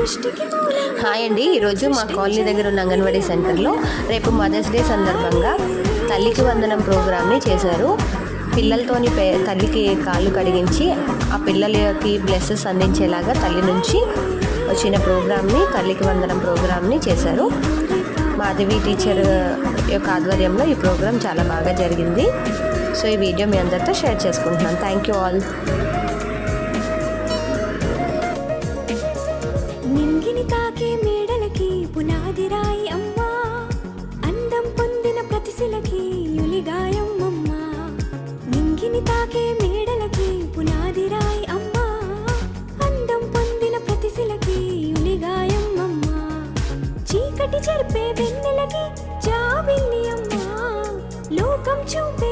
Hi అండి ఈరోజు మా కాలనీ దగ్గర ఉన్న అంగన్వాడీ సెంటర్లో రేపు మదర్స్ డే సందర్భంగా తల్లికి వందనం ప్రోగ్రామ్ని చేశారు. పిల్లలతోని పే తల్లికి కాళ్ళు కడిగించి ఆ పిల్లలకి బ్లెస్సెస్ అందించేలాగా తల్లి నుంచి వచ్చిన ప్రోగ్రామ్ని తల్లికి వందనం ప్రోగ్రామ్ని చేశారు. మాధవి టీచర్ యొక్క ఆధ్వర్యంలో ఈ ప్రోగ్రామ్ చాలా బాగా జరిగింది. సో ఈ వీడియో మీ అందరితో షేర్ చేసుకుంటున్నాను. Thank you all. నింగిని మేడలకి పునాది రాయి అమ్మా. అందం పొందిన ప్రతిశిలకి యులిగాయం అమ్మా చీకటి చెరిపే వెన్నెలకి జాబిల్లి అమ్మా. లోకం చూపే